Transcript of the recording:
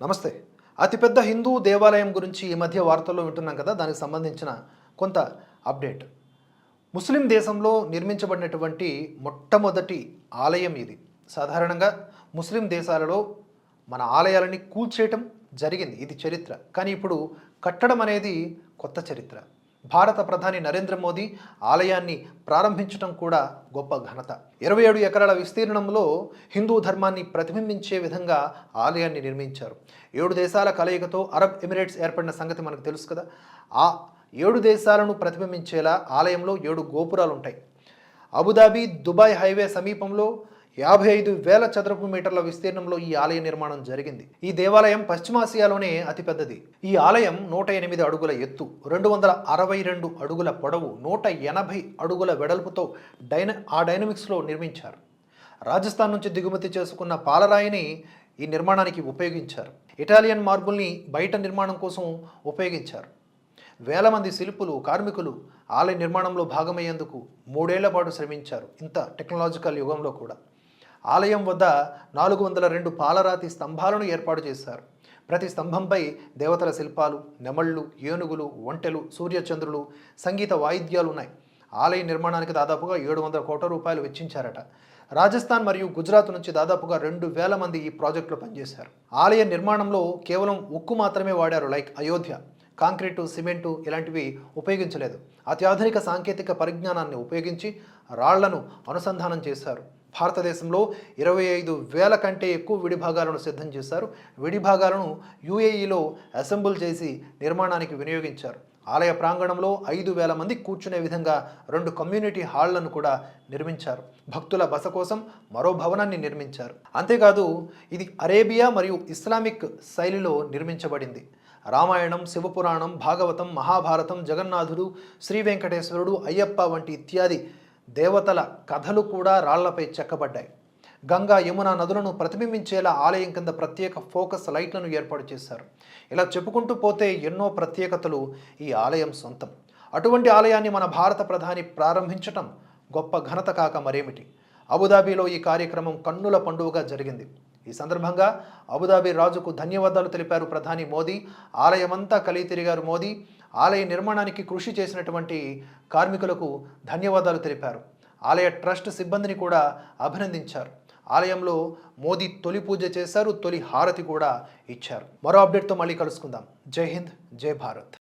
నమస్తే. అతిపెద్ద హిందూ దేవాలయం గురించి ఈ మధ్య వార్తల్లో వింటున్నాం కదా దానికి సంబంధించిన కొంత అప్డేట్. ముస్లిం దేశంలో నిర్మించబడినటువంటి మొట్టమొదటి ఆలయం ఇది. సాధారణంగా ముస్లిం దేశాలలో మన ఆలయాలని కూల్చేయటం జరిగింది. ఇది చరిత్ర. కానీ ఇప్పుడు కట్టడం అనేది కొత్త చరిత్ర. భారత ప్రధాని నరేంద్ర మోదీ ఆలయాన్ని ప్రారంభించడం కూడా గొప్ప ఘనత. ఇరవై ఏడు ఎకరాల విస్తీర్ణంలో హిందూ ధర్మాన్ని ప్రతిబింబించే విధంగా ఆలయాన్ని నిర్మించారు. ఏడు దేశాల కలయికతో అరబ్ ఎమిరేట్స్ ఏర్పడిన సంగతి మనకు తెలుసు కదా. ఆ ఏడు దేశాలను ప్రతిబింబించేలా ఆలయంలో ఏడు గోపురాలు ఉంటాయి అబుదాబి దుబాయ్ హైవే సమీపంలో యాభై ఐదు వేల చదరపు మీటర్ల విస్తీర్ణంలో ఈ ఆలయ నిర్మాణం జరిగింది. ఈ దేవాలయం పశ్చిమాసియాలోనే అతిపెద్దది. ఈ ఆలయం నూట ఎనిమిది అడుగుల ఎత్తు రెండు వందల అరవై రెండు అడుగుల పొడవు నూట ఎనభై అడుగుల వెడల్పుతో డైన ఆ డైనమిక్స్లో నిర్మించారు. రాజస్థాన్ నుంచి దిగుమతి చేసుకున్న పాలరాయిని ఈ నిర్మాణానికి ఉపయోగించారు. ఇటాలియన్ మార్బుల్ని బయట నిర్మాణం కోసం ఉపయోగించారు. వేల మంది శిల్పులు కార్మికులు ఆలయ నిర్మాణంలో భాగమయ్యేందుకు మూడేళ్ళ పాటు శ్రమించారు ఇంత టెక్నాలజికల్ యుగంలో కూడా. ఆలయం వద్ద నాలుగు వందల రెండు పాలరాతి స్తంభాలను ఏర్పాటు చేశారు. ప్రతి స్తంభంపై దేవతల శిల్పాలు నెమళ్ళు ఏనుగులు ఒంటెలు సూర్యచంద్రులు సంగీత వాయిద్యాలు ఉన్నాయి. ఆలయ నిర్మాణానికి దాదాపుగా ఏడు వందల కోట్ల రూపాయలు వెచ్చించారట. రాజస్థాన్ మరియు గుజరాత్ నుంచి దాదాపుగా రెండు వేల మంది ఈ ప్రాజెక్టులో పనిచేశారు. ఆలయ నిర్మాణంలో కేవలం ఉక్కు మాత్రమే వాడారు లైక్ అయోధ్య. కాంక్రీటు సిమెంటు ఇలాంటివి ఉపయోగించలేదు. అత్యాధునిక సాంకేతిక పరిజ్ఞానాన్ని ఉపయోగించి రాళ్ళను అనుసంధానం చేశారు. భారతదేశంలో ఇరవై ఐదు వేల కంటే ఎక్కువ విడిభాగాలను సిద్ధం చేశారు. విడిభాగాలను యుఏఈలో అసెంబుల్ చేసి నిర్మాణానికి వినియోగించారు. ఆలయ ప్రాంగణంలో ఐదు వేల మంది కూర్చునే విధంగా రెండు కమ్యూనిటీ హాళ్ళను కూడా నిర్మించారు. భక్తుల బస కోసం మరో భవనాన్ని నిర్మించారు. అంతేకాదు ఇది అరేబియా మరియు ఇస్లామిక్ శైలిలో నిర్మించబడింది. రామాయణం శివపురాణం భాగవతం మహాభారతం జగన్నాథుడు శ్రీ వెంకటేశ్వరుడు అయ్యప్ప వంటి ఇత్యాది దేవతల కథలు కూడా రాళ్ళపై చెక్కబడ్డాయి. గంగా యమున నదులను ప్రతిబింబించేలా ఆలయం కింద ప్రత్యేక ఫోకస్ లైట్లను ఏర్పాటు చేశారు. ఇలా చెప్పుకుంటూ పోతే ఎన్నో ప్రత్యేకతలు ఈ ఆలయం సొంతం. అటువంటి ఆలయాన్ని మన భారత ప్రధాని ప్రారంభించటం గొప్ప ఘనత కాక మరేమిటి? అబుదాబీలో ఈ కార్యక్రమం కన్నుల పండుగగా జరిగింది. ఈ సందర్భంగా అబుదాబి రాజుకు ధన్యవాదాలు తెలిపారు ప్రధాని మోదీ. ఆలయమంతా కలిగి తిరిగారు మోదీ. ఆలయ నిర్మాణానికి కృషి చేసినటువంటి కార్మికులకు ధన్యవాదాలు తెలిపారు. ఆలయ ట్రస్ట్ సిబ్బందిని కూడా అభినందించారు. ఆలయంలో మోదీ తొలి పూజ చేశారు తొలి హారతి కూడా ఇచ్చారు. మరో అప్డేట్తో మళ్ళీ కలుసుకుందాం. జై హింద్ జై భారత్.